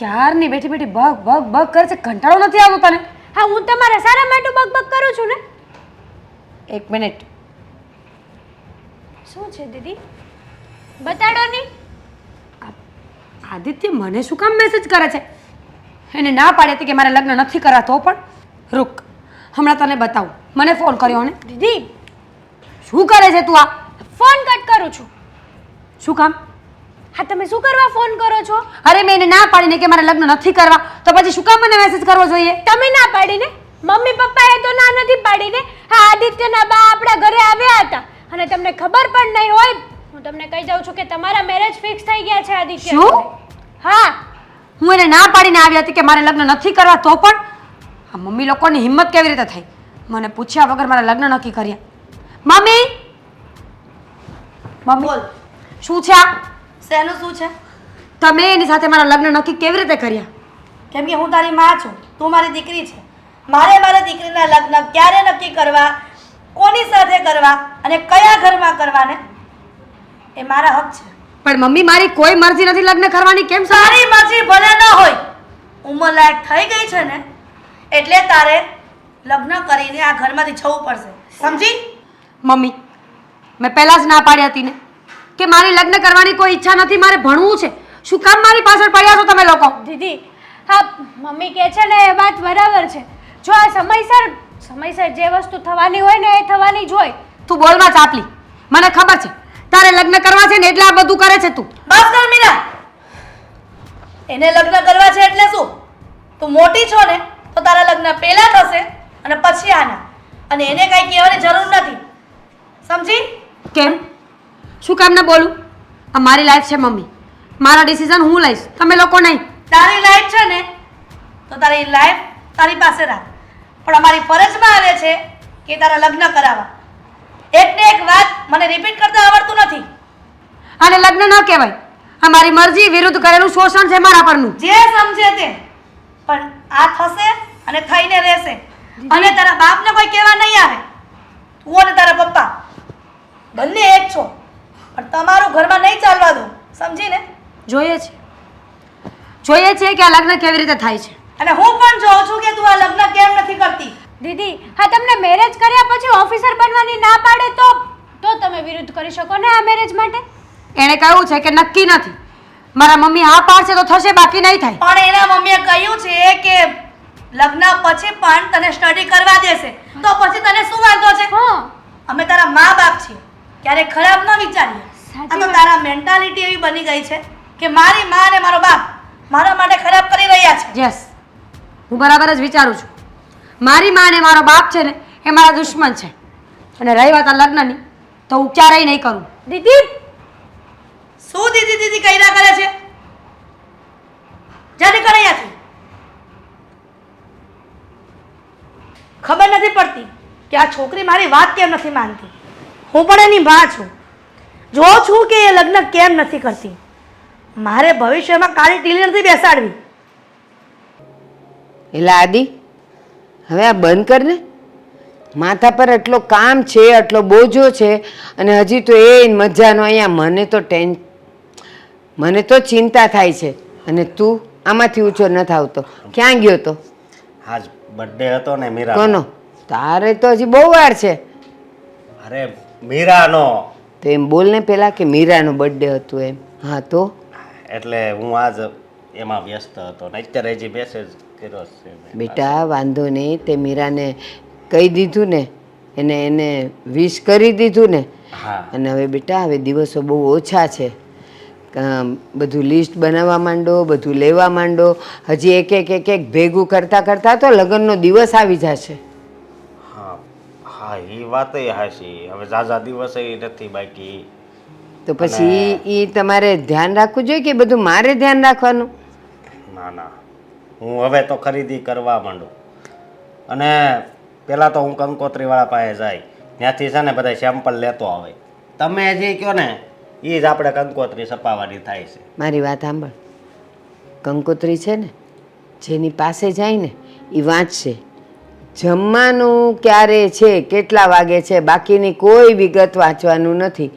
ક્યારની બેઠી બેઠી બગ બગ બગ કરે છે? કંટાળો નથી આવતો તને? હા હું તમારા સારા માટે બગ બગ કરું છું ને. એક મિનિટ. શું છે દીદી? બતાડો નહીં આદિત્ય મને શું કામ મેસેજ કરે છે? એને ના પાડી હતી કે મારે લગ્ન નથી કરાતો પણ રૂક હમણાં તને બતાવું. મને ફોન કર્યો ને. દીદી. શું કરે છે તું આ? ફોન કટ કરું છું. શું કામ? હા તમે શું કરવા ફોન કરો છો? અરે મેં એને ના પાડીને કે મારે લગ્ન નથી કરવા તો પછી શું કામ મને મેસેજ કરવો જોઈએ? તમે ના પાડીને? મમ્મી પપ્પાએ તો ના નથી પાડીને? હા આદિત્યના બા આપણા ઘરે આવ્યા હતા. અને તમને ખબર પણ નહીં હોય હું તમને કહી જાઉં છું કે તમારા મેરેજ ફિક્સ થઈ ગયા છે આદિત્ય. શું? હા. હું એને ના પાડીને આવી હતી કે મારે લગ્ન નથી કરવા તો પણ આ મમ્મી લોકોની હિંમત કેવી રીતે થઈ? મને પૂછ્યા વગર મારા લગ્ન નક્કી કર્યા. મમ્મી? મમ્મી બોલ. શું છે આ? શેનું શું છે? તમે એની સાથે મારા લગ્ન નક્કી કેવી રીતે કર્યા? કેમ કે હું તારી માં છું તું મારી દીકરી છે. મારે મારા દીકરીના લગ્ન ક્યારે નક્કી કરવા કોની સાથે કરવા અને કયા ઘરમાં કરવા ને એ મારા હક છે. પણ મમ્મી મારી કોઈ મરજી નથી લગ્ન કરવાની કેમ સારી મરજી ભલે ન હોય ઉંમર લાયક થઈ ગઈ છે ને એટલે તારે લગ્ન કરીને આ ઘરમાંથી જવું પડશે. સમજી? મમ્મી મેં પહેલાં જ ના પાડી હતી ને કે મારી લગ્ન કરવાની કોઈ ઈચ્છા નથી મારે ભણવું છે. શું કામ મારી પાછળ પડ્યા છો તમે લોકો? દીદી હા મમ્મી કહે છે ને એ વાત બરાબર છે. જો આ સમયસર સમયસર જે વસ્તુ થવાની હોય ને એ થવાની જ હોય. તું બોલમાં ચાપલી. મને ખબર છે. તારે લગ્ન કરવા છે ને એટલે આ બધું કરે છે તું. બસ કર મીરા એને લગ્ન કરવા છે એટલે શું? તું મોટી છો ને તો તારા લગ્ન પહેલા થશે અને પછી આના. અને એને કાંઈ કહેવાની જરૂર નથી. સમજી? કેમ? શું કામ ના બોલું? આ મારી લાઈફ છે મમ્મી. મારા ડિસિઝન હું લઈશ. તમે લોકો નહીં. તારી લાઈફ છે ને તો તારી લાઈફ તારી પાસે રાખ. પણ અમારી ફરજમાં આવે છે કે તારા લગ્ન કરાવવા. એક ને એક વાત મને રિપીટ કરતા આવડતું નથી. અને લગ્ન ન કહેવાય. આ મારી મરજી વિરુદ્ધ કરેલું શોષણ છે મારા પરનું. જે સમજે તે. પણ આ થશે અને થઈને રહેશે. અને તારા બાપને કોઈ કહેવા નહીં આવે. તું અને તારા પપ્પા બંને એક છો. પણ તમારું ઘરમાં નહીં ચાલવા દઉં. સમજી ને જોઈએ છે. જોઈએ છે કે આ લગ્ન કેવી રીતે થાય છે. અને હું પણ જોઉં છું કે તું આ લગ્ન કેમ નથી કરતી. દીદી હા તમને મેરેજ કર્યા પછી ઓફિસર બનવાની ના પાડે તો તો તમે વિરુદ્ધ કરી શકો ને આ મેરેજ માટે? એણે કહ્યું છે કે નક્કી નથી. મારા મમ્મી હા પાડશે તો થશે બાકી નહીં થાય. પણ એના મમ્મીએ કહ્યું છે કે લગ્ન પછી પણ તને સ્ટડી કરવા દેશે. તો પછી તને શું વાંધો છે? હા. અમે તારા મા બાપ છીએ. ક્યારે ખરાબ ન વિચારીએ. આ તો તારા મેન્ટાલિટી એવી બની ગઈ છે કે મારી મા અને મારો બાપ મારા માટે ખરાબ કરી રહ્યા છે. યસ હું બરાબર જ વિચારું છું. મારી માં અને મારો બાપ છે ને એ મારા દુશ્મન છે. અને રહી વાત આ લગ્નની તો હું ક્યારેય નહીં કરું. દીદી શું દીદી દીદી કર્યા કરે છે? જાને કરે અહીંયાથી ખબર નથી પડતી કે આ છોકરી મારી વાત કેમ નથી માનતી? હું પણ એની મા છું. જોઉં છું કે એ લગ્ન કેમ નથી કરતી. મારે ભવિષ્યમાં કાળી ટીલી નથી બેસાડવી. એટલે આદિ હવે આ બંધ કર ને. માથા પર એટલો કામ છે આટલો બોજો છે અને હજી તો એ મજાનો અહીંયા મને તો ટેન મને તો ચિંતા થાય છે. અને તું આમાંથી ઊંચો નથી આવતો ક્યાં ગયો તો? આજ બર્થડે હતો ને મીરા કોનો? તારે તો હજી બહુ વાર છે. અરે મીરાનો. તો એમ બોલ ને પેલા કે મીરાનો બર્થડે હતું એમ. હા તો? એટલે હું આજ એમાં વ્યસ્ત હતો ને અત્યારે જે મેસેજ કર્યો છે બેટા વાંધો નહીં. તે મીરાને કહી દીધું ને એને એને વિશ કરી દીધું ને. અને હવે બેટા હવે દિવસો બહુ ઓછા છે. બધું લિસ્ટ બનાવવા માંડો બધું લેવા માંડો. હજી એક એક એક એક ભેગું કરતાં કરતાં તો લગ્નનો દિવસ આવી જશે. હા એ વાત હાશી હવે ઝાઝા દિવસ નથી બાકી. તો પછી એ તમારે ધ્યાન રાખવું જોઈએ કે બધું મારે ધ્યાન રાખવાનું? ના ના. હું હવે તો ખરીદી કરવા માંડું. અને પહેલાં તો હું કંકોત્રીવાળા પાસે જાય. ત્યાંથી છે ને બધા સેમ્પલ લેતો આવે. તમે જે કહો ને એ જ આપણે કંકોત્રી છપાવવાની થાય છે. મારી વાત સાંભળ. કંકોત્રી છે ને જેની પાસે જાય ને એ વાંચશે. જમવાનું ક્યારે છે, કેટલા વાગે છે, બાકીની કોઈ વિગત વાંચવાનું નથી.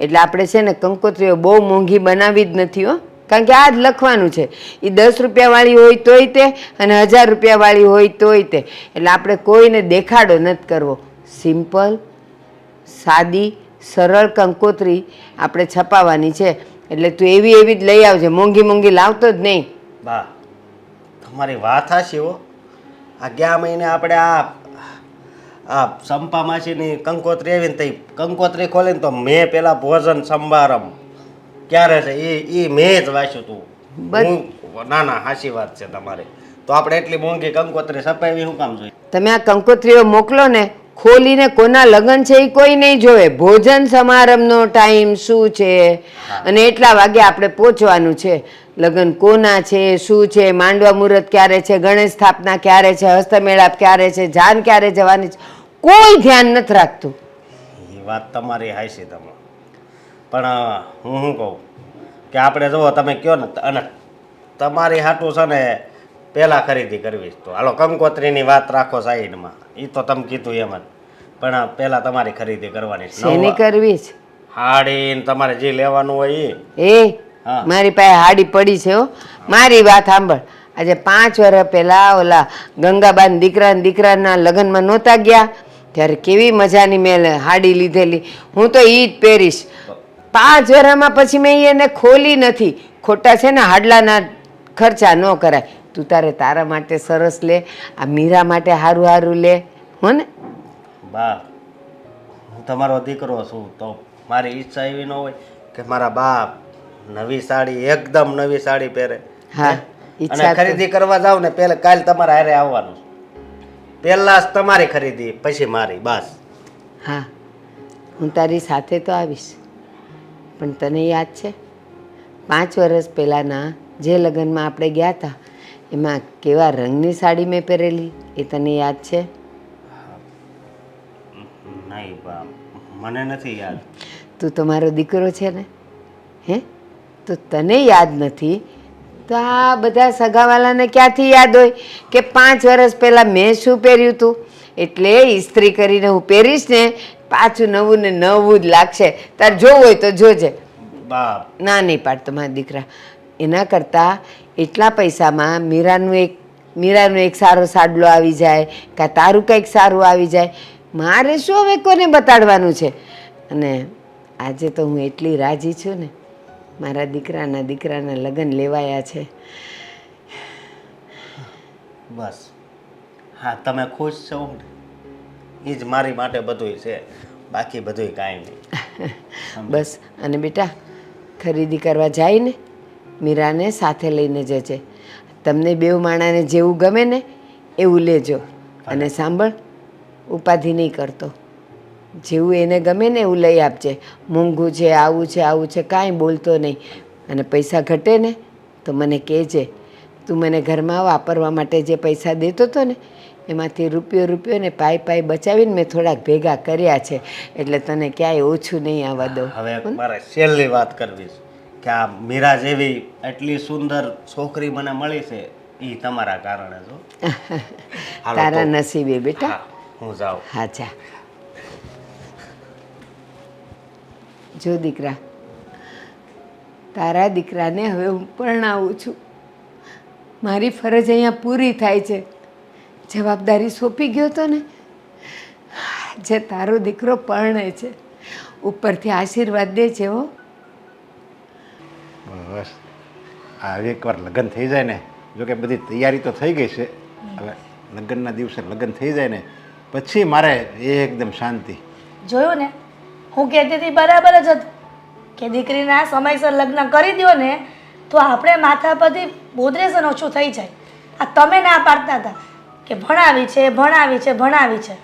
એટલે આપણે છે ને કંકોત્રીઓ બહુ મોંઘી બનાવી જ નથી, હો. કારણ કે આ જ લખવાનું છે. એ દસ રૂપિયાવાળી હોય તોય તે અને હજાર રૂપિયાવાળી હોય તોય તે. એટલે આપણે કોઈને દેખાડો નથી કરવો. સિમ્પલ, સાદી, સરળ કંકોત્રી આપણે છપાવવાની છે. એટલે તું એવી એવી જ લઈ આવજે. મોંઘી મોંઘી લાવતો જ નહીં. બા, તમારી વાત હશે હો. આ ગયા મહિને આપણે આ આ સંપા માસીની કંકોત્રી આવીને તઈ કંકોત્રી ખોલીને તો મેં પેલા ભોજન સંભારમ. ક્યારે છે? એ એ મેં જ વાંચ્યું તું. બસ. ના ના હાચી વાત છે તમારે. તો આપણે એટલી મોંઘી કંકોત્રી સપાવી શું કામ જોઈએ? તમે આ કંકોત્રીઓ મોકલો ને ખોલીને કોના લગ્ન છે એ કોઈ નહીં જોવે. ભોજન સમારંભનો ટાઈમ શું છે? અને એટલા વાગે આપણે પહોંચવાનું છે. લગ્ન કોના છે શું છે માંડવા મુહૂર્ત ક્યારે છે ગણેશ સ્થાપના ક્યારે છે હસ્તમેળાપ ક્યારે છે જાન ક્યારે જવાની છે કોઈ ધ્યાન નથી રાખતું. એ વાત તમારી હાચી તમે. પણ હું શું કહું? કે આપણે જુઓ તમે કહો ને અને તમારી હાટું છે ને પહેલાં ખરીદી કરવી તો. હાલો કંકોત્રીની વાત રાખો સાઈડમાં. એ તો તમે કીધું એમ જ. પણ પહેલાં તમારી ખરીદી કરવાની છે. કરવી છે? હાડી તમારે જે લેવાનું હોય એ. મારી પાસે હાડી પડી છે હો. મારી વાત સાંભળ. આજે પાંચ વર્ષ પહેલા ઓલા ગંગાબાન દીકરા દીકરાના લગ્નમાં નહોતા ગયા ત્યારે કેવી મજાની મેં હાડી લીધેલી. હું તો ઈ જ પહેરીશ. પાંચ વર્ષમાં પછી મેં એને ખોલી નથી. ખોટા છે ને હાડલાના ખર્ચા ન કરાય. તું તારે તારા માટે સરસ લે આ મીરા માટે સારું સારું લે. હો ને? બા હું તમારો દીકરો છું તો મારી ઈચ્છા એવી ન હોય કે મારા બાપ નવી સાડી એકદમ નવી સાડી પહેરે. હા, અને ખરીદી કરવા જાવ ને પહેલા કાલ તમારે હારે આવવાનું. પહેલા જ તમારી ખરીદી પછી મારી બસ. હા હું તારી સાથે તો આવીશ. પણ તને યાદ છે? પાંચ વર્ષ પહેલાંના જે લગ્નમાં આપણે ગયા હતા એમાં કેવા રંગની સાડી મેં પહેરેલી એ તને યાદ છે? નહીં બાપ મને નથી યાદ. તું તો મારો દીકરો છે ને હે? તો તને યાદ નથી? તો આ બધા સગાવાલાને ક્યાંથી યાદ હોય? કે પાંચ વર્ષ પહેલાં મેં શું પહેર્યું હતું એટલે ઇસ્ત્રી કરીને હું પહેરીશ ને પાછું નવું ને નવું જ લાગશે. તાર જોવું હોય તો જોજે. બા ના નહીં પાડતો મારા દીકરા. એના કરતાં એટલા પૈસામાં મીરાનું એક મીરાનું એક સારો સાડલો આવી જાય કાં તારું કંઈક સારું આવી જાય. મારે શું હવે કોને બતાડવાનું છે? અને આજે તો હું એટલી રાજી છું ને મારા દીકરાના દીકરાના લગ્ન લેવાયા છે. બસ. હા તમે ખુશ છો? ને એ જ મારી માટે બધુંય છે. બાકી બધુંય કાંઈ નહીં. બસ. અને બેટા ખરીદી કરવા જાય ને મીરાને સાથે લઈને જજે. તમને બેવ માણાને જેવું ગમે ને એવું લેજો. અને સાંભળ ઉપાધિ નહીં કરતો. જેવું એને ગમે ને એવું લઈ આપજે. મોંઘું છે આવું છે આવું છે કાંઈ બોલતો નહીં. અને પૈસા ઘટે ને તો મને કહેજે. તું મને ઘરમાં વાપરવા માટે જે પૈસા દેતો હતો ને એમાંથી રૂપિયો રૂપિયો ને પાઈ પાઈ બચાવીને મેં થોડાક ભેગા કર્યા છે. એટલે તને ક્યાંય ઓછું નહીં આવવા દઉં. હવે મારે છેલ્લી વાત કરવી છે કે આ મીરા જેવી એટલી સુંદર છોકરી મને મળી છે એ તમારા કારણે જો તારા નસીબે બેટા. હું જાઉં. હા જા. જો દીકરા તારા દીકરાને હવે હું પરણાવું છું. મારી ફરજ અહીંયા પૂરી થાય છે. જવાબદારી સોંપી ગયો તો ને? જે તારો દીકરો પરણે છે. ઉપરથી આશીર્વાદ દે છે હો. બસ. આ એકવાર લગ્ન થઈ જાય ને જો કે બધી તૈયારી તો થઈ ગઈ છે. હવે લગ્નના દિવસે લગ્ન થઈ જાય ને પછી મારે એકદમ શાંતિ. જોયું ને? હું કહેતી હતી બરાબર જ હતું. કે દીકરીના સમયસર લગ્ન કરી દો ને તો આપણે માથા પરથી બોદરેશન ઓછું થઈ જાય. આ તમે ના પાડતા હતા કે ભણાવી છે ભણાવી છે ભણાવી છે.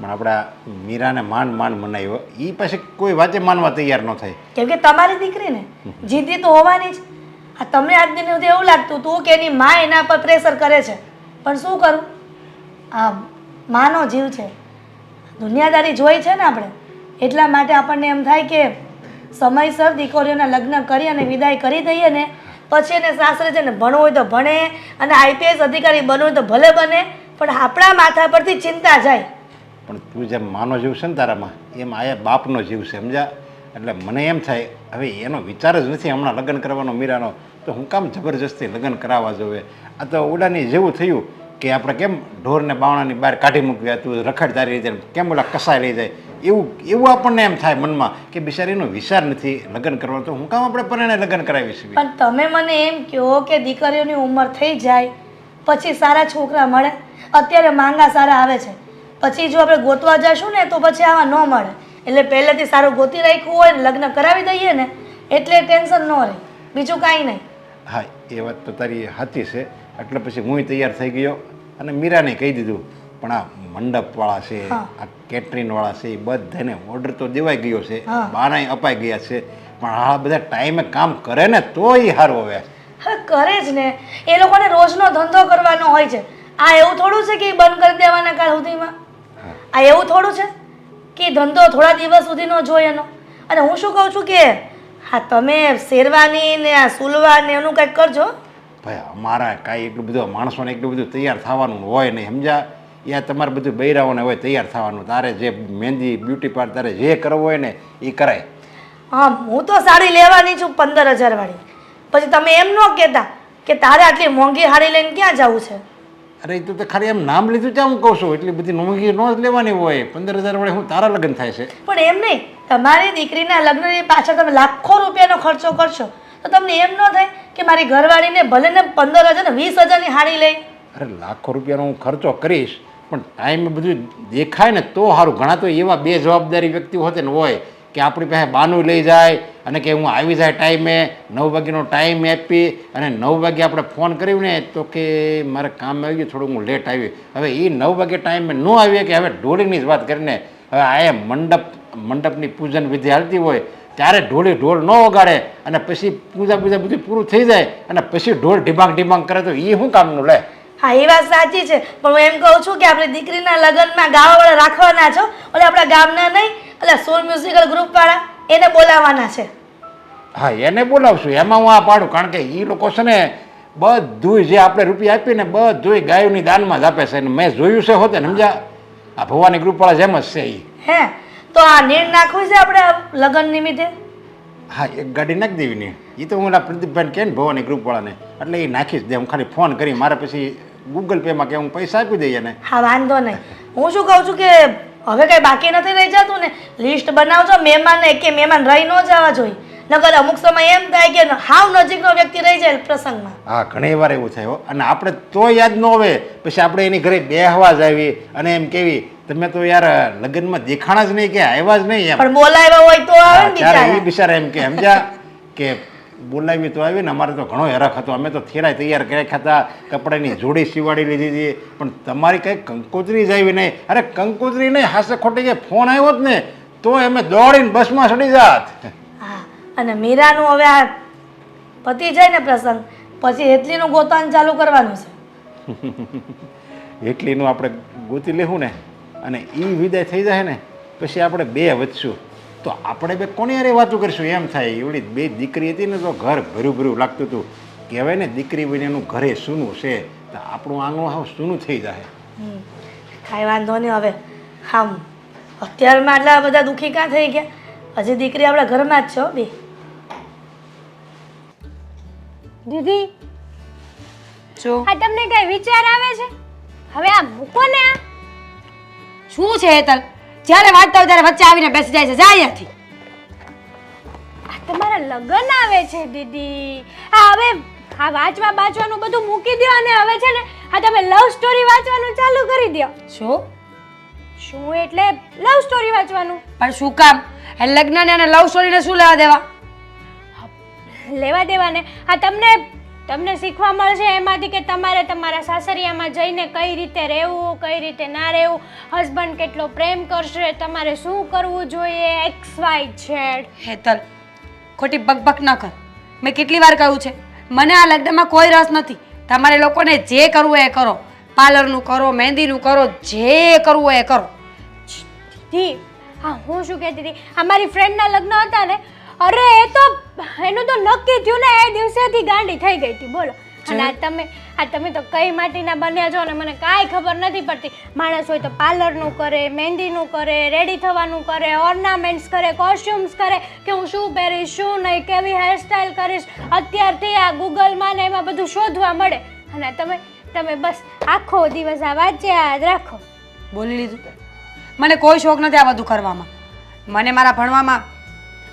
પણ આપણા મીરાને માન માન મનાવ્યો એ પછી કોઈ વાતે માનવા તૈયાર ન થાય. કેમ કે તમારી દીકરીને જીદી તો હોવાની જ. આ તમને આજ દિન સુધી એવું લાગતું હતું કે એની મા એના પર પ્રેશર કરે છે. પણ શું કરું? આ માનો જીવ છે. દુનિયાદારી જોઈ છે ને આપણે? એટલા માટે આપણને એમ થાય કે સમયસર દીકરીઓના લગ્ન કરી અને વિદાય કરી દઈએ ને, પછી એને સાસરે છે ને ભણવું હોય તો ભણે અને આઈપીએસ અધિકારી બનવું હોય તો ભલે બને, પણ આપણા માથા પરથી ચિંતા જાય. પણ તું જેમ માનો જીવ છે ને તારામાં, એમ આ બાપનો જીવ છે સમજા એટલે મને એમ થાય, હવે એનો વિચાર જ નથી હમણાં લગ્ન કરવાનો મીરાનો, તો હું કામ જબરજસ્તી લગ્ન કરાવવા જોવે? આ તો ઉડાની જેવું થયું કે આપણે કેમ ઢોરને બાવણાની બહાર કાઢી મૂકવી તું રખડદારી રીતે, કેમ ઓલા કસાય લઈ જાય? એવું એવું આપણને એમ થાય મનમાં કે બિચારીનો વિચાર નથી લગ્ન કરવાનો તો હું કામ આપણે પરણે લગ્ન કરાવી છીએ પણ તમે મને એમ કહો કે દીકરીઓની ઉંમર થઈ જાય પછી સારા છોકરા મળે અત્યારે માંગા સારા આવે છે. પછી જો આપણે ગોતવા જશું ને તો પછી આવા ન મળે. એટલે પહેલેથી સારું ગોતી રાખ્યું હોય ને લગ્ન કરાવી દઈએ ને એટલે ટેન્શન ન રહે. બીજું કાંઈ નહીં. હા એ વાત તો તારી સાચી છે. એટલે પછી હું તૈયાર થઈ ગયો અને મીરાને કહી દીધું પણ આ મંડપવાળા છે આ કેટરિંગવાળા છે એ બધાને ઓર્ડર તો દેવાઈ ગયો છે બારાય અપાઈ ગયા છે. પણ આ બધા ટાઈમે કામ કરે ને તો એ સારું હવે. હા કરે જ ને. એ લોકોને રોજનો ધંધો કરવાનો હોય છે. આ એવું થોડું છે કે એ બંધ કરી દેવાના કાળ સુધીમાં? આ એવું થોડું છે કે ધંધો થોડા દિવસ સુધીનો જોઈએ એનો? અને હું શું કહું છું કે હા તમે શેરવાની ને આ સુલવા ને એનું કંઈક કરજો. ભાઈ અમારા કાંઈ એટલું બધું માણસોને એટલું બધું તૈયાર થવાનું હોય નહીં યા તમારે બધું બૈરાઓને હોય તૈયાર થવાનું તારે જે મહેંદી બ્યુટી પાર્લર તારે જે કરવું હોય ને એ કરાય. હા હું તો સાડી લેવાની છું પંદર હજાર વાળી. પછી તમે એમ ન કહેતા કે તારે આટલી મોંઘી સાડી લઈને ક્યાં જવું છે? અરે તું તો ખાલી એમ નામ લીધું છે હું કહું છું એટલી બધી મોંઘી ન જ લેવાની હોય. પંદર હજાર વાળી હું તારા લગ્ન થાય છે. પણ એમ નહીં તમારી દીકરીના લગ્નની પાછળ તમે લાખો રૂપિયાનો ખર્ચો કરશો તો તમને એમ ન થાય કે મારી ઘરવાળીને ભલે ને પંદર હજાર ને વીસ હજારની હાડી લઈ. અરે લાખો રૂપિયાનો હું ખર્ચો કરીશ પણ ટાઈમે બધું દેખાય ને તો સારું. ઘણા તો એવા બે જવાબદારી વ્યક્તિઓ હોતે ને હોય કે આપણી પાસે બાનું લઈ જાય અને કે હું આવી જાય ટાઈમે નવ વાગ્યાનો ટાઈમ આપી અને નવ વાગે આપણે ફોન કર્યું ને તો કે મારે કામ આવી ગયું થોડું હું લેટ આવી. હવે એ નવ વાગે ટાઈમે ન આવીએ કે હવે ઢોળીની જ વાત કરીને. હવે આ મંડપ, મંડપની પૂજન વિધિ હાલતી હોય, ત્યારે ઢોળી ઢોળ ન વગાડે અને પછી પૂજા પૂજા બધું પૂરું થઈ જાય અને પછી ઢોળ ઢીબાંગ ઢીબાંગ કરે તો એ શું કામનું લે? હા એ વાત સાચી છે. પણ હું એમ કહું છું કે આપણે દીકરીના લગ્નમાં ગાવાવાળા રાખવાના છો. એટલે આપણા ગામના નહીં એટલે સોલ મ્યુઝિકલ ગ્રુપવાળા એને બોલાવવાના છે. હા એને બોલાવશું. એમાં હું આ પાડું. કારણ કે એ લોકો છે ને બધું જે આપણે રૂપિયા આપીને બધું ગાયોની દાનમાં જ આપે છે. અને મેં જોયું છે હોતે ને સમજ્યા? આ ભવાની ગ્રુપવાળા જેમ જ છે એ હે તો આ નીણ નાખવું છે આપણે લગ્ન નિમિત્તે? હા એક ગાડી નાખી દેવી ને એ તો હું પ્રદીપભાઈને કહે ને ભવાની ગ્રુપવાળાને. એટલે એ નાખીશ દે. હું ખાલી ફોન કરી મારે પછી ગૂગલ પેમાં કે હું પૈસા આપી દઈએ ને હા વાંધો નહીં. હું શું કહું છું કે હવે કઈ બાકી નથી રહી જતું ને લિસ્ટ બનાવજો મહેમાન કે મહેમાન રહી ન જવા જોઈએ. નકર અમુક સમય એમ થાય કે હાવ નજીકનો વ્યક્તિ રહી જાય પ્રસંગમાં. હા ઘણી વાર એવું થાય હો. અને આપણે તો યાદ ન આવે પછી આપણે એની ઘરે બેહવા જ આવી અને એમ કેવી તમે તો યાર લગ્નમાં દેખાણા જ નહીં કે આવ્યા જ નહીં એમ. પણ બોલાવ્યા હોય તો આવે ને ત્યારે એ બિચારા બિચારા એમ કે સમજ્યા કે બોલાવી તો આવી ને અમારે તો ઘણો હેરાક હતો. અમે તો થેરાય તૈયાર કર્યા હતા કપડાની જોડી સીવાડી લીધી હતી. પણ તમારી કંઈ કંકોત્રી જ આવી નહીં. અરે કંકોત્રી નહીં હાસે ખોટી જે ફોન આવ્યો જ ને તો અમે દોડીને બસમાં ચડી જાત. અને મીરાનું હવે આ પતિ જાય ને પ્રસંગ પછી એટલીનું ગોતાન ચાલુ કરવાનું છે. એટલીનું આપણે ગોતી લેવું ને અને એ વિદાય થઈ જાય ને પછી આપણે બે વધશું. તો આપણે બે કોની અરે વાતો કરીશું? એમ થાય એવડી બે દીકરી હતી ને તો ઘર ભર્યું ભર્યું લાગતું હતું. કહેવાય ને દીકરી બને એનું ઘરે સૂનું છે તો આપણું આંગણું હાવ સૂનું થઈ જાય કાંઈ વાંધો નહીં હવે. આમ અત્યારમાં આટલા બધા દુઃખી કાં થઈ ગયા? હજી દીકરી આપણા ઘરમાં જ છો બે. દીદી. જો આ તમને કઈ વિચાર આવે છે? હવે આ મૂકો ને આ. શું છે હેતલ જ્યારે વાંચતા હોય ત્યારે વચ્ચે આવીને બેસી જાય છે. જા અહીંયાથી. તમારા લગ્ન આવે છે દીદી. આ હવે આ વાંચવા બાંચવાનું બધું મૂકી દો અને હવે છે ને આ તમે લવ સ્ટોરી વાંચવાનું ચાલુ કરી દો શું? શું એટલે લવ સ્ટોરી વાંચવાનું? પણ શું કામ? એ લગ્નને અને લવ સ્ટોરીને શું લેવા દેવા? લેવા દેવાને. આ તમને તમને શીખવા મળશે એમાંથી કે તમારે તમારા સાસરિયામાં જઈને કઈ રીતે રહેવું કઈ રીતે ના રહેવું હસબન્ડ કેટલો પ્રેમ કરશે તમારે શું કરવું જોઈએ એક્સ વાય ઝેડ. હેતલ ખોટી બકબક ન કર. મેં કેટલી વાર કહ્યું છે મને આ લગ્નમાં કોઈ રસ નથી. તમારે લોકોને જે કરવું એ કરો. પાર્લરનું કરો મહેંદીનું કરો જે કરવું એ કરો. જી હા હું શું કહેતી હતી? અમારી ફ્રેન્ડના લગ્ન હતા ને અરે એ તો એનું તો નક્કી થયું ને એ દિવસેથી ગાંડી થઈ ગઈ હતી બોલો. અને આ તમે આ તમે તો કઈ માટીના બન્યા છો ને મને કાંઈ ખબર નથી પડતી. માણસ હોય તો પાર્લરનું કરે મહેંદીનું કરે રેડી થવાનું કરે ઓર્નામેન્ટ્સ કરે કોસ્ટ્યુમ્સ કરે કે હું શું પહેરીશ શું નહીં કેવી હેરસ્ટાઈલ કરીશ. અત્યારથી આ ગૂગલમાં ને એમાં બધું શોધવા મળે. અને તમે તમે બસ આખો દિવસ આ વાંચ્યા રાખો. બોલી લીધું. મને કોઈ શોખ નથી આ બધું કરવામાં. મને મારા ભણવામાં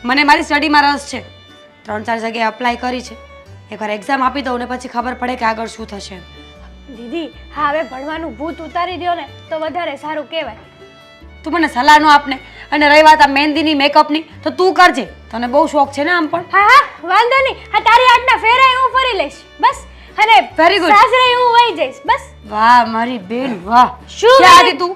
મને મારી સ્ટડીમાં રસ છે. ત્રણ ચાર જગ્યાએ અપ્લાય કરી છે. એકવાર એક્ઝામ આપી દઉં ને પછી ખબર પડે કે આગળ શું થશે. દીદી હા હવે ભણવાનું ભૂત ઉતારી દો ને તો વધારે સારું કહેવાય. તું મને સલાહ નો આપને અને રહી વાત આ મહેંદીની મેકઅપની તો તું કરજે. તને બહુ શોખ છે ને આમ પણ. હા હા વાંધો નહીં. હા તારી આટના ફેરાય હું ફરી લઈશ. બસ. અને વેરી ગુડ સાસરે હું વહી જઈશ. બસ. વાહ મારી બેન વાહ. શું ક્યાં તું?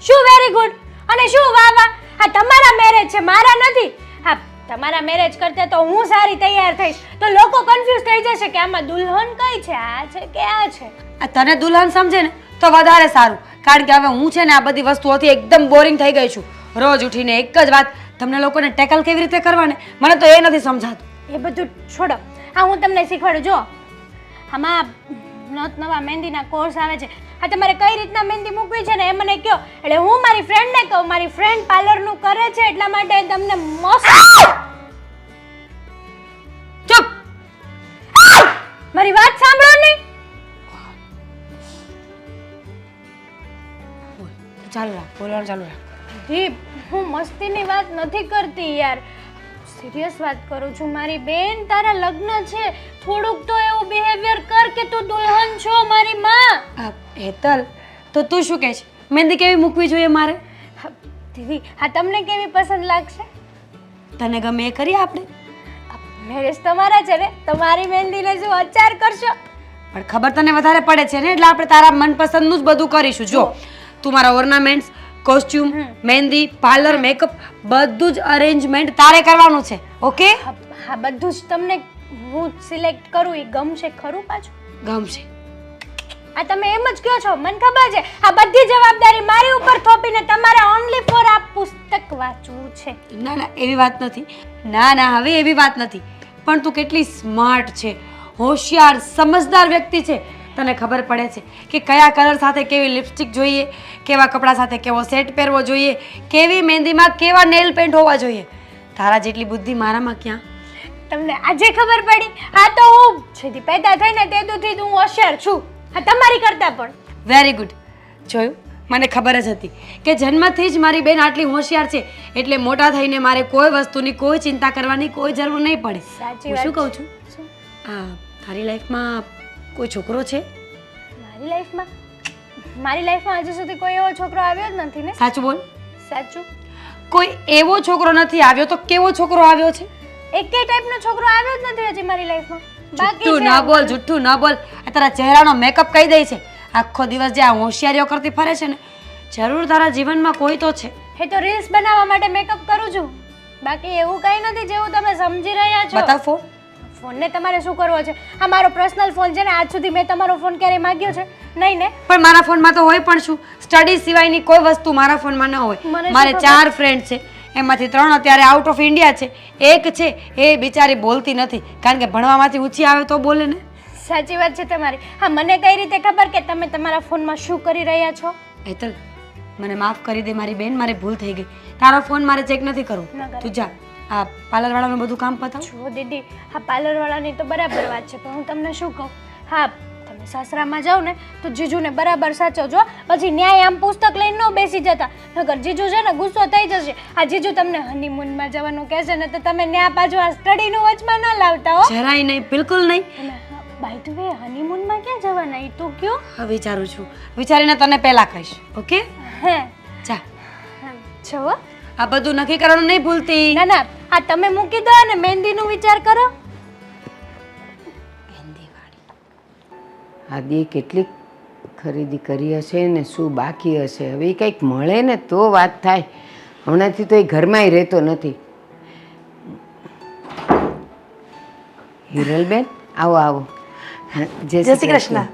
શું વેરી ગુડ? અને શું વાહ વાહ? આ તમારા મેરેજ છે મારા નથી. હા તમારા મેરેજ કરતે તો હું સારી તૈયાર થઈશ. તો લોકો કન્ફ્યુઝ થઈ જશે કે આમાં દુલ્હન કઈ છે આ છે કે આ છે? આ તને દુલ્હન સમજે ને તો વધારે સારું. કારણ કે હવે હું છે ને આ બધી વસ્તુઓથી એકદમ બોરિંગ થઈ ગઈ છું. રોજ ઉઠીને એક જ વાત તમને લોકોને ટેકલ કેવી રીતે કરવાને? મને તો એ નથી સમજાતું. એ બધું છોડો. હા હું તમને શીખવાડું જો આમાં નત નવા મહેંદીના કોર્સ આવે છે. આ તમારે કઈ રીતના મહેંદી મૂકવી છે ને એ મને કહો એટલે હું મારી ફ્રેન્ડને કહું મારી ફ્રેન્ડ પાર્લરનું કરે છે એટલા માટે તમને મસ્ત ચૂપ. મારી વાત સાંભળો ને. ચાલુ રાખ બોલવાનું ચાલુ રાખ. દીપ હું મસ્તીની વાત નથી કરતી યાર. સિરિયસ વાત કરું છું મારી બેન તારા લગ્ન છે. થોડુંક તો એવું બિહેવિયર કર કે તું દુલ્હન છો મારી માં. આ હેતલ તો તું શું કહે છે મહેંદી કેવી મૂકવી જોઈએ મારે? હા, દીદી આ તમને કેવી પસંદ લાગશે? તને ગમે એ કરીએ આપણે. મેરેજ તમારા છે ને? તમારી મહેંદીને જો અચાર કરશો. પણ ખબર તને વધારે પડે છે ને? એટલે આપણે તારા મનપસંદનું જ બધું કરીશું. જો તું મારા ornaments costume mehendi parlour makeup બધું જ અરેન્જમેન્ટ તારે કરવાનું છે. ઓકે? હા હા, બધું જ તમને હું સિલેક્ટ કરું. એ ગમશે ખરું પાછું? ગમશે. આ તમે એમ જ કહો છો મને ખબર છે. આ બધી જવાબદારી મારી ઉપર થોપીને તમારે ઓનલી ફોર આ પુસ્તક વાંચવું છે. ના ના એવી વાત નથી. ના ના હવે એવી વાત નથી. પણ તું કેટલી સ્માર્ટ છે હોશિયાર સમજદાર વ્યક્તિ છે. તને ખબર પડે છે કે કયા કલર સાથે કેવી લિપસ્ટિક જોઈએ કેવા કપડાં સાથે કેવો સેટ પહેરવો જોઈએ કેવી મહેંદીમાં કેવા નેલ પેન્ટ હોવા જોઈએ. તારા જેટલી બુદ્ધિ મારામાં ક્યાં? તમને આજે ખબર પડી? આ તો હું છેદી પેદા થઈને તે દુથી હું હોશિયાર છું. તમારી કરતા પણ. વેરી ગુડ જોયું? મને ખબર જ હતી કે જન્મથી જ મારી બેન આટલી હોશિયાર છે એટલે મોટા થઈને મારે કોઈ વસ્તુની કોઈ ચિંતા કરવાની કોઈ જરૂર નહીં પડે. સાચી હું શું કહું છું. આ તારી લાઈફમાં કોઈ છોકરો છે? મારી લાઈફમાં? મારી લાઈફમાં હજુ સુધી કોઈ એવો છોકરો આવ્યો જ નથી ને? સાચું બોલ. સાચું? કોઈ એવો છોકરો નથી આવ્યો તો કેવો છોકરો આવ્યો છે? એકેય ટાઈપનો છોકરો આવ્યો જ નથી હજી મારી લાઈફમાં. જુઠ્ઠું ન બોલ જુઠ્ઠું ન બોલ. આ તારા ચહેરાનો મેકઅપ કહી દે છે. આખો દિવસ જે આ હોશિયારીઓ કરતી ફરે છે ને જરૂર તારા જીવનમાં કોઈ તો છે. હે તો રીલ્સ બનાવવા માટે મેકઅપ કરું છું. બાકી એવું કંઈ નથી જેવું તમે સમજી રહ્યા છો. બતા ફોન. ફોનને તમારે શું કરવો છે? આ મારો પર્સનલ ફોન છે ને આજ સુધી મેં તમારો ફોન ક્યારેય માંગ્યો છે? નહીં ને? પણ મારા ફોનમાં તો હોય પણ શું? સ્ટડી સિવાયની કોઈ વસ્તુ મારા ફોનમાં ન હોય. મારે ચાર ફ્રેન્ડ છે. એમાંથી ત્રણ અત્યારે આઉટ ઓફ ઇન્ડિયા છે. એક છે એ બિચારી બોલતી નથી. કારણ કે ભણવામાંથી ઊંચી આવે તો બોલે ને. સાચી વાત છે તમારી. હા મને કઈ રીતે ખબર કે તમે તમારા ફોનમાં શું કરી રહ્યા છો? હેતલ મને માફ કરી દે મારી બેન મારી ભૂલ થઈ ગઈ. તારો ફોન મારે ચેક નથી કરવો. તું જા. આ પાર્લર વાળાનું બધું કામ પતાવ. જો દીદી હા પાર્લરવાળાની તો બરાબર વાત છે પણ હું તમને શું કહું? હા સાસરામાં જાઓ ને તો જીજુને બરાબર સાચવજો પછી ન્યાય આમ પુસ્તક લઈને ન બેસી જતા. નગર જીજુ છે ને ગુસ્સો થઈ જશે. આ જીજુ તમને હનીમૂનમાં જવાનું કહેશે ને તો તમે ન્યા પાછું આ સ્ટડીનું વચમાં ન લાવતા હો. જરાય નહીં બિલકુલ નહીં. બાય ધ વે હનીમૂનમાં ક્યાં જવાના? એ તો કયો? હવે વિચારું છું. વિચારીને તને પહેલા કહીશ ઓકે? હે. જા. છો આ બધું નક્કી કરવાનું નહીં ભૂલતી. ના ના આ તમે મૂકી દો અને મહેંદીનું વિચાર કરો. આદિએ કેટલીક ખરીદી કરી હશે ને શું બાકી હશે? હવે એ કંઈક મળે ને તો વાત થાય. હમણાંથી તો એ ઘરમાંય રહેતો નથી. હિરલબેન આવો આવો. જય શ્રી કૃષ્ણ.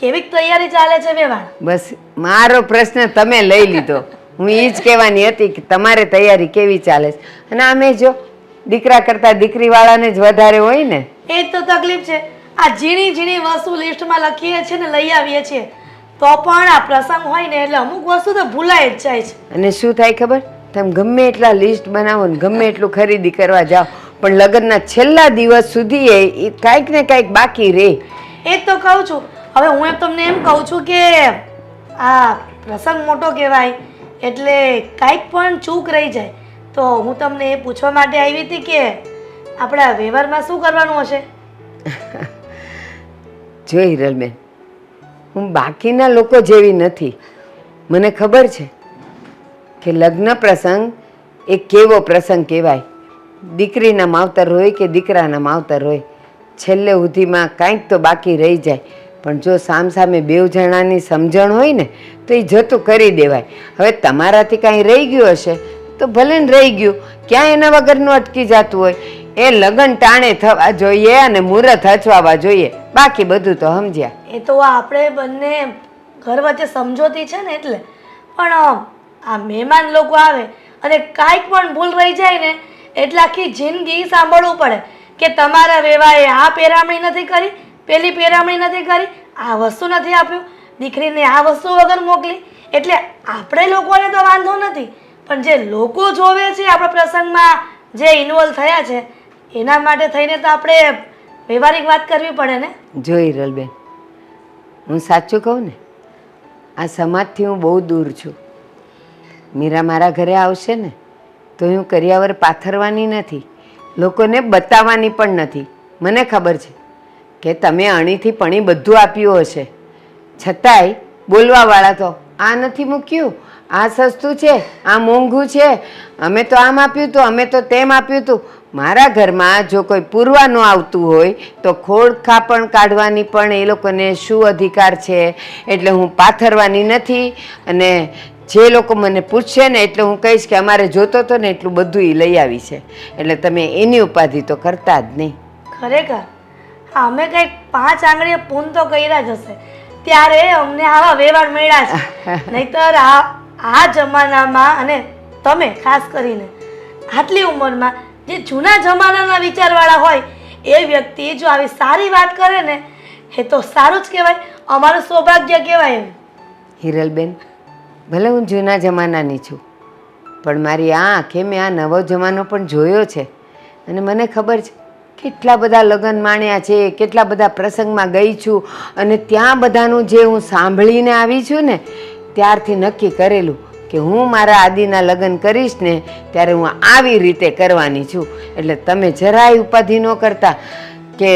કેવી તૈયારી ચાલે છે વેવાણ? બસ મારો પ્રશ્ન તમે લઈ લીધો. હું એ જ કહેવાની હતી કે તમારે તૈયારી કેવી ચાલે છે? અને અમે જો દીકરા કરતાં દીકરીવાળાને જ વધારે હોય ને? એ તો તકલીફ છે. આ ઝીણી ઝીણી વસ્તુ લિસ્ટમાં લખીએ છીએ ને લઈ આવીએ છીએ. તો પણ આ પ્રસંગ હોય ને એટલે અમુક વસ્તુ તો ભૂલાય જ જાય છે. અને શું થાય ખબર? તમે ગમે એટલા લિસ્ટ બનાવો ને ગમે એટલું ખરીદી કરવા જાઓ પણ લગ્નના છેલ્લા દિવસ સુધી એ કાંઈક ને કાંઈક બાકી રહે. એ તો કહું છું. હવે હું એમ તમને એમ કહું છું કે આ પ્રસંગ મોટો કહેવાય એટલે કાંઈક પણ ચૂક રહી જાય. તો હું તમને એ પૂછવા માટે આવી હતી કે આપણા વ્યવહારમાં શું કરવાનું હશે? જો હિરલબેન. હું બાકીના લોકો જેવી નથી. મને ખબર છે કે લગ્ન પ્રસંગ એ કેવો પ્રસંગ કહેવાય. દીકરીના માવતર હોય કે દીકરાના માવતર હોય, છેલ્લે સુધીમાં કાંઈક તો બાકી રહી જાય. પણ જો સામસામે બેવ જણાની સમજણ હોય ને, તો એ જતું કરી દેવાય. હવે તમારાથી કાંઈ રહી ગયું હશે, તો ભલે ને રહી ગયું. ક્યાં એના વગરનું અટકી જતું હોય. એ લગ્ન ટાણે થવા જોઈએ અને મુહૂર્ત હચવાવા જોઈએ. બાકી બધું તો સમજ્યા. એ તો આપણે બંને ઘર વચ્ચે સમજોતી છે ને એટલે. પણ આ મહેમાન લોકો આવે અને કાંઈક પણ ભૂલ રહી જાય ને, એટલે આખી જિંદગી સાંભળવું પડે કે તમારા વેવાએ આ પેરામણી નથી કરી, પેલી પેરામણી નથી કરી, આ વસ્તુ નથી આપ્યું, દીકરીને આ વસ્તુ વગર મોકલી. એટલે આપણે લોકોને તો વાંધો નથી. પણ જે લોકો જોવે છે આપણા પ્રસંગમાં જે ઇન્વોલ્વ થયા છે એના માટે થઈને તો આપણે વ્યવહારિક વાત કરવી પડે ને? જો હિરલબેન હું સાચું કહું ને, આ સમાજથી હું બહુ દૂર છું. મીરા મારા ઘરે આવશે ને, તો હું કરિયાવર પાથરવાની નથી, લોકોને બતાવવાની પણ નથી. મને ખબર છે કે તમે અણીથી પણી બધું આપ્યું હશે. છતાંય બોલવાવાળા તો આ નથી મૂક્યું. આ સસ્તું છે, આ મોંઘું છે. અમે તો આમ આપ્યું હતું અમે તો તેમ આપ્યું હતું મારા ઘરમાં જો કોઈ પૂરવા ન આવતું હોય તો ખોળ ખાપણ કાઢવાની પણ એ લોકોને શું અધિકાર છે? એટલે હું પાથરવાની નથી અને જે લોકો મને પૂછશે ને એટલે હું કહીશ કે અમારે જોતો હતો ને એટલું બધું એ લઈ આવી છે. એટલે તમે એની ઉપાધિ તો કરતા જ નહીં. ખરેખર? હા અમે કંઈક પાંચ આંગળીએ પૂન તો કર્યા જ હશે. ત્યારે અમને આવા વ્યવહાર મળ્યા છે. નહીતર આ આ જમાનામાં અને તમે ખાસ કરીને આટલી ઉંમરમાં જે જૂના જમાનાના વિચારવાળા હોય, એ વ્યક્તિ જો આવી સારી વાત કરે ને, એ તો સારું જ કહેવાય. અમારું સૌભાગ્ય કહેવાય એમ. હિરલબેન, ભલે હું જૂના જમાનાની છું, પણ મારી આ આંખે મેં આ નવો જમાનો પણ જોયો છે. અને મને ખબર છે, કેટલા બધા લગ્ન માણ્યા છે, કેટલા બધા પ્રસંગમાં ગઈ છું, અને ત્યાં બધાનું જે હું સાંભળીને આવી છું ને, ત્યારથી નક્કી કરેલું કે હું મારા આદિના લગ્ન કરીશ ને ત્યારે હું આવી રીતે કરવાની છું. એટલે તમે જરાય ઉપાધિ ન કરતા કે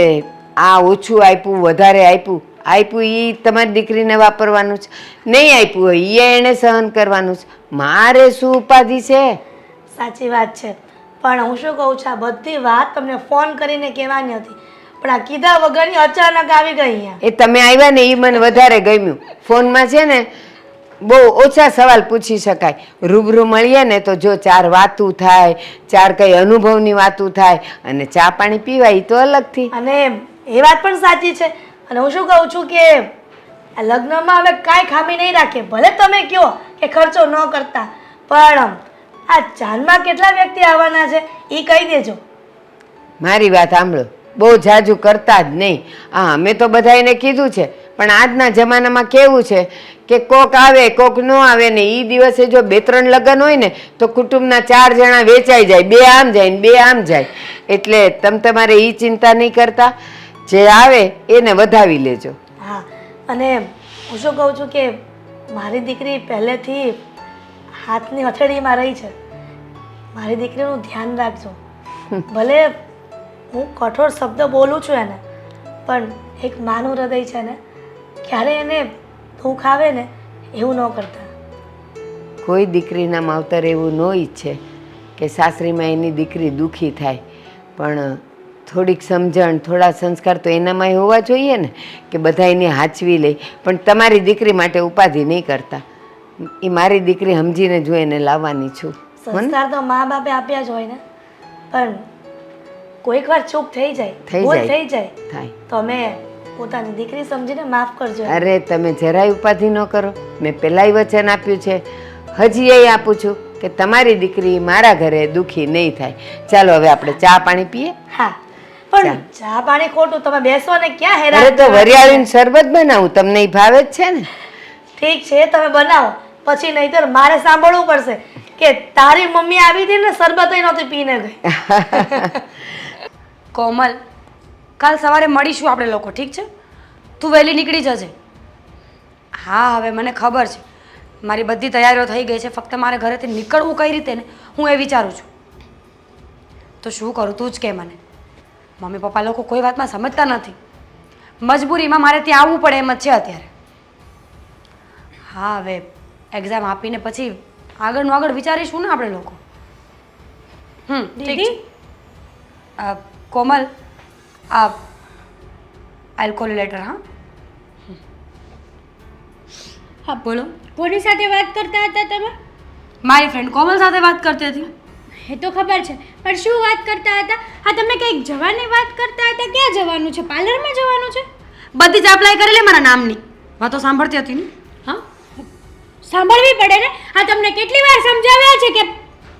આ ઓછું આપ્યું વધારે આપ્યું. આપ્યું એ તમારી દીકરીને વાપરવાનું છે. નહીં આપ્યું હોય એ એણે સહન કરવાનું છે. મારે શું ઉપાધિ છે? સાચી વાત છે. પણ હું શું કહું છું આ બધી વાત તમને ફોન કરીને કહેવાની હતી. પણ આ કીધા વગરની અચાનક આવી ગઈ એ તમે આવ્યા ને એ મને વધારે ગમ્યું. ફોનમાં છે ને બહુ ઓછા સવાલ પૂછી શકાય. રૂબરૂ મળીએ ને તો જો ચાર વાતું થાય ચાર કઈ અનુભવની વાતું થાય અને ચા પાણી પીવાય તો અલગથી. અને એ વાત પણ સાચી છે. અને હું શું કહું છું કે આ લગ્નમાં હવે કાંઈ ખામી નહીં રાખે. ભલે તમે કહો કે ખર્ચો ન કરતા પણ આ જાનમાં કેટલા વ્યક્તિ આવવાના છે એ કહી દેજો. મારી વાત સાંભળો. બહુ જાજુ કરતા જ નહીં. હા અમે તો બધાને કીધું છે. પણ આજના જમાનામાં કેવું છે કે કોક આવે કોક ન આવે ને એ દિવસે જો બે ત્રણ લગ્ન હોય ને તો કુટુંબના ચાર જણા વેચાઈ જાય બે આમ જાય ને બે આમ જાય. એટલે તમે તમારે એ ચિંતા નહીં કરતા. જે આવે એને વધાવી લેજો. હા અને હું શું કહું છું કે મારી દીકરી પહેલેથી હાથની હથેળીમાં રહી છે. મારી દીકરીનું ધ્યાન રાખજો. ભલે હું કઠોર શબ્દ બોલું છું એને પણ એક માનું હૃદય છે ને ક્યારે એને દુઃખ આવે ને એવું ન કરતા. કોઈ દીકરીના માવતર એવું ન ઈચ્છે કે સાસરીમાં એની દીકરી દુઃખી થાય. પણ થોડીક સમજણ થોડા સંસ્કાર તો એનામાંય હોવા જોઈએ ને કે બધા એને હાચવી લે. પણ તમારી દીકરી માટે ઉપાધિ નહીં કરતા. એ મારી દીકરી સમજીને જો એને લાવવાની છું? સંસ્કાર તો મા બાપે આપ્યા જ હોય ને. પણ કોઈક વાર ચૂક થઈ જાય થઈ જાય. થઈ જાય થાય. તો અમે પોતાની દીકરી સમજીને માફ કરજો. અરે તમે જરાય ઉપાધિ ન કરો. મેં પહેલાંય વચન આપ્યું છે. હજી એ આપું છું કે તમારી દીકરી મારા ઘરે દુખી નહીં થાય. ચાલો હવે આપણે ચા પાણી પીએ? હા પણ ચા પાણી ખોટું તમે બેસો ને ક્યાં અરે હેરાન તો? વરિયાળીનું શરબત બનાવું. તમને ઈ ભાવે જ છે ને? ઠીક છે તમે બનાવો. પછી નહીતર મારે સાંભળવું પડશે કે તારી મમ્મી આવી હતી ને શરબત નહોતી પીને ગઈ. કોમલ કાલ સવારે મળીશું આપણે લોકો ઠીક છે? તું વહેલી નીકળી જજે. હા હવે મને ખબર છે. મારી બધી તૈયારીઓ થઈ ગઈ છે ફક્ત મારે ઘરેથી નીકળવું કઈ રીતે ને હું એ વિચારું છું. તો શું કરું તું જ કે મને. મમ્મી પપ્પા લોકો કોઈ વાતમાં સમજતા નથી. મજબૂરીમાં મારે ત્યાં આવવું પડે એમ જ છે અત્યારે. હા હવે એક્ઝામ આપીને પછી આગળનું આગળ વિચારીશું ને આપણે લોકો. હમ દીદી? અ, કોમલ આ આઈલ કોલ લેટર હા હા બોલો કોની સાથે વાત કરતા હતા તમે મારી ફ્રેન્ડ કોમલ સાથે વાત કરતી હતી એ તો ખબર છે પણ શું વાત કરતા હતા હા તમે કંઈક જવાની વાત કરતા હતા ક્યાં જવાનું છે પાર્લરમાં જવાનું છે બધી જ એપ્લાય કરી લે મારા નામની. વાતો સાંભળતી હતી ને? હા સાંભળવી પડે ને? હા તમને કેટલી વાર સમજાવ્યા છે કે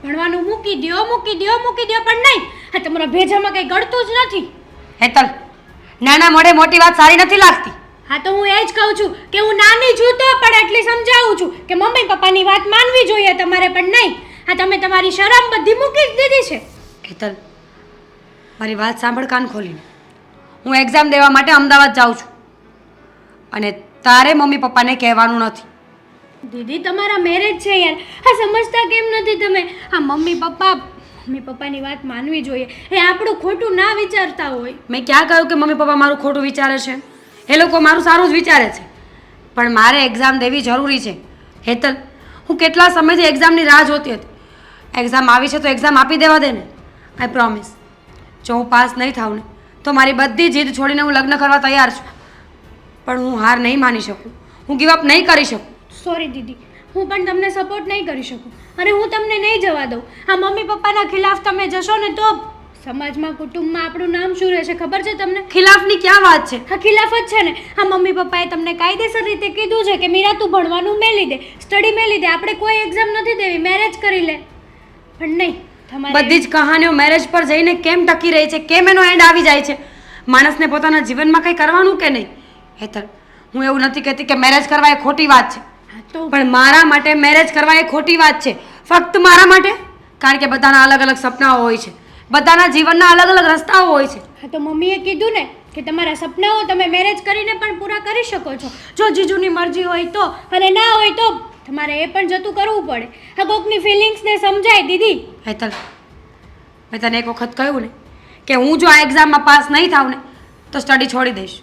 ભણવાનું મૂકી દો મૂકી દો મૂકી દો પણ નહીં. હા તમારા ભેજામાં કંઈ ગળતું જ નથી. હેતલ નાના મોઢે મોટી વાત સારી નથી લાગતી. હા તો હું એ જ કહું છું કે હું નાની છું તો પણ એટલી સમજાવું છું કે મમ્મી પપ્પાની વાત માનવી જોઈએ તમારે પણ નહીં. હા તમે તમારી શરમ બધી મૂકી જ દીધી છે. હેતલ મારી વાત સાંભળ કાન ખોલીને. હું એક્ઝામ દેવા માટે અમદાવાદ જાઉં છું. અને તારે મમ્મી પપ્પાને કહેવાનું નથી. દીદી તમારા મેરેજ છે યાર. હા સમજતા કેમ નથી તમે? આ મમ્મી પપ્પા મમ્મી પપ્પાની વાત માનવી જોઈએ. એ આપણું ખોટું ના વિચારતા હોય. મેં ક્યાં કહ્યું કે મમ્મી પપ્પા મારું ખોટું વિચારે છે? એ લોકો મારું સારું જ વિચારે છે. પણ મારે એક્ઝામ દેવી જરૂરી છે. હેતલ હું કેટલા સમયથી એક્ઝામની રાહ જોતી હતી. એક્ઝામ આવી છે તો એક્ઝામ આપી દેવા દે ને. આઈ પ્રોમિસ જો હું પાસ નહીં થાઉં ને તો મારી બધી જીદ છોડીને હું લગ્ન કરવા તૈયાર છું. પણ હું હાર નહીં માની શકું. હું ગીવ અપ નહીં કરી શકું. સોરી દીદી. હું પણ તમને સપોર્ટ નહીં કરી શકું. અને હું તમને નહીં જવા દઉં. આ મમ્મી પપ્પાના ખિલાફ તમે જશો ને તો સમાજમાં કુટુંબમાં આપણું નામ શું રહેશે ખબર છે તમને? ખિલાફની ક્યાં વાત છે? હા ખિલાફ જ છે ને. આ મમ્મી પપ્પાએ તમને કાયદેસર રીતે કીધું છે કે મીરા તું ભણવાનું મેલી દે સ્ટડી મેલી દે. આપણે કોઈ એક્ઝામ નથી દેવી મેરેજ કરી લે. પણ નહીં તમારી બધી જ કહાનીઓ મેરેજ પર જઈને કેમ ટકી રહી છે? કેમ એનો એન્ડ આવી જાય છે? માણસને પોતાના જીવનમાં કંઈ કરવાનું કે નહીં? હેતર હું એવું નથી કહેતી કે મેરેજ કરવા એ ખોટી વાત છે. પણ મારા માટે મેરેજ કરવા એ ખોટી વાત છે. ફક્ત મારા માટે? કારણ કે બધાના અલગ અલગ સપનાઓ હોય છે. બધાના જીવનના અલગ અલગ રસ્તાઓ હોય છે. હા તો મમ્મીએ કીધું ને કે તમારા સપનાઓ તમે મેરેજ કરીને પણ પૂરા કરી શકો છો. જો જીજુની મરજી હોય તો અને ના હોય તો તમારે એ પણ જતું કરવું પડે. હા કોકની ફિલિંગ્સને સમજાય દીદી. હેતલ મેં તને એક વખત કહ્યું ને કે હું જો આ એક્ઝામમાં પાસ નહીં થાઉં ને તો સ્ટડી છોડી દઈશ.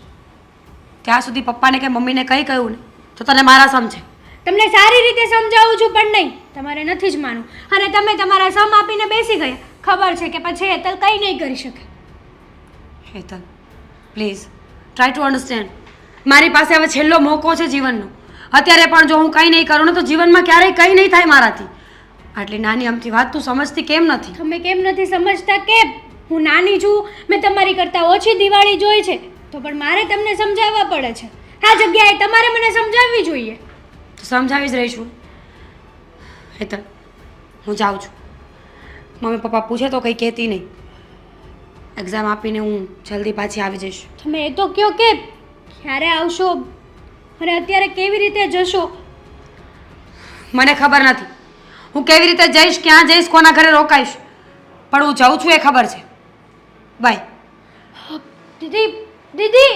ત્યાં સુધી પપ્પાને કે મમ્મીને કંઈ કહ્યું ને તો તને મારા સમજે. તમને સારી રીતે સમજાવું છું પણ નહીં. તમારે નથી જ માનવું. અને તમે તમારા સમ આપીને બેસી ગયા. ખબર છે કે પછી હેતલ કંઈ નહીં કરી શકે. Hetal please try to understand મારી પાસે હવે છેલ્લો મોકો છે જીવનનો. અત્યારે પણ જો હું કંઈ નહીં કરું ને તો જીવનમાં ક્યારેય કંઈ નહીં થાય મારાથી. આટલી નાની અમથી વાત તું સમજતી કેમ નથી? તમે કેમ નથી સમજતા કે હું નાની છું મેં તમારી કરતાં ઓછી દિવાળી જોઈ છે. તો પણ મારે તમને સમજાવવા પડે છે. આ જગ્યાએ તમારે મને સમજાવવી જોઈએ. તો સમજાવી જ રહીશું હેતલ હું જાઉં છું. મમ્મી પપ્પા પૂછે તો કંઈ કહેતી નહીં. એક્ઝામ આપીને હું જલ્દી પાછી આવી જઈશ. તમે એ તો કહો કે ક્યારે આવશો અને અત્યારે કેવી રીતે જશો? મને ખબર નથી. હું કેવી રીતે જઈશ ક્યાં જઈશ કોના ઘરે રોકાઈશ. પણ હું જાઉં છું એ ખબર છે. બાય દીદી દીદી!